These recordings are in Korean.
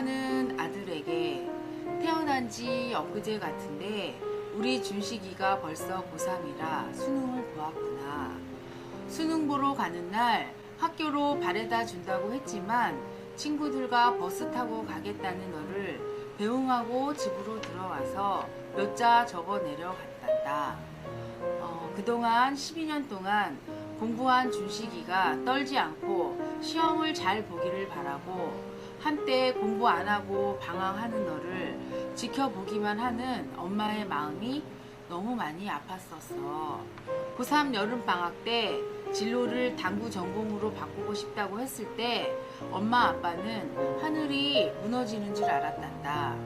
사랑하는 아들에게 태어난 지 엊그제 같은데 우리 준식이가 벌써 고3이라 수능을 보았구나. 수능 보러 가는 날 학교로 바래다 준다고 했지만 친구들과 버스 타고 가겠다는 너를 배웅하고 집으로 들어와서 몇 자 적어 내려갔단다. 어, 그동안 12년 동안 공부한 준식이가 떨지 않고 시험을 잘 보기를 바라고 한때 공부 안 하고 방황하는 너를 지켜보기만 하는 엄마의 마음이 너무 많이 아팠었어. 고3 여름방학 때 진로를 당구 전공으로 바꾸고 싶다고 했을 때 엄마 아빠는 하늘이 무너지는 줄 알았단다.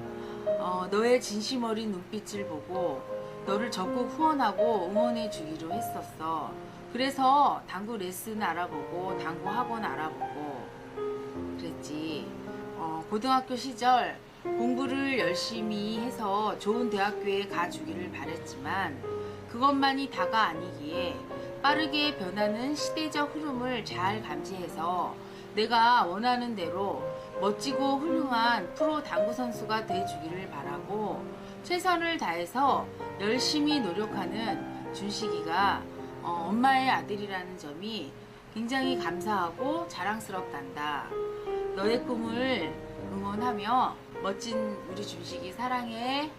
어, 너의 진심 어린 눈빛을 보고 너를 적극 후원하고 응원해 주기로 했었어. 그래서 당구 레슨 알아보고 당구 학원 알아보고 그랬지. 어, 고등학교 시절 공부를 열심히 해서 좋은 대학교에 가주기를 바랬지만 그것만이 다가 아니기에 빠르게 변하는 시대적 흐름을 잘 감지해서 내가 원하는 대로 멋지고 훌륭한 프로 당구 선수가 돼주기를 바라고 최선을 다해서 열심히 노력하는 준식이가 어, 엄마의 아들이라는 점이 굉장히 감사하고 자랑스럽단다. 너의 꿈을 응원하며 멋진 우리 준식이 사랑해.